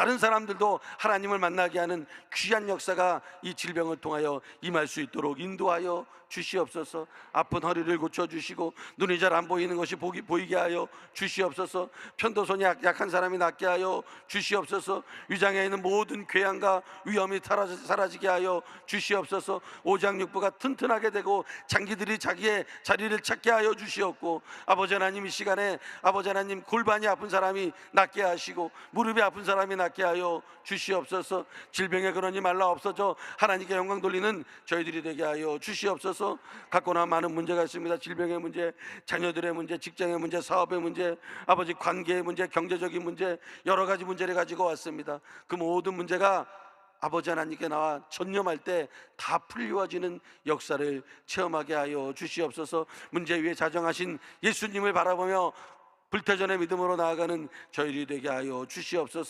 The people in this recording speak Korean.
다른 사람들도 하나님을 만나게 하는 귀한 역사가 이 질병을 통하여 임할 수 있도록 인도하여 주시옵소서. 아픈 허리를 고쳐 주시고 눈이 잘 안 보이는 것이 보기, 보이게 하여 주시옵소서. 편도선이 약, 약한 사람이 낫게 하여 주시옵소서. 위장에 있는 모든 궤양과 위험이 사라지, 사라지 게 하여 주시옵소서. 오장육부가 튼튼하게 되고 장기들이 자기의 자리를 찾게 하여 주시옵고 아버지 하나님 이 시간에 아버지 하나님 골반이 아픈 사람이 낫게 하시고 무릎이 아픈 사람이 낫게 하여 주시옵소서. 질병의 근원이 말라 없어져 하나님께 영광 돌리는 저희들이 되게 하여 주시옵소서. 갖고나 많은 문제가 있습니다. 질병의 문제, 자녀들의 문제, 직장의 문제, 사업의 문제, 아버지 관계의 문제, 경제적인 문제 여러 가지 문제를 가지고 왔습니다. 그 모든 문제가 아버지 하나님께 나와 전념할 때 다 풀리워지는 역사를 체험하게 하여 주시옵소서. 문제 위에 자정하신 예수님을 바라보며 불태전의 믿음으로 나아가는 저희들이 되게 하여 주시옵소서.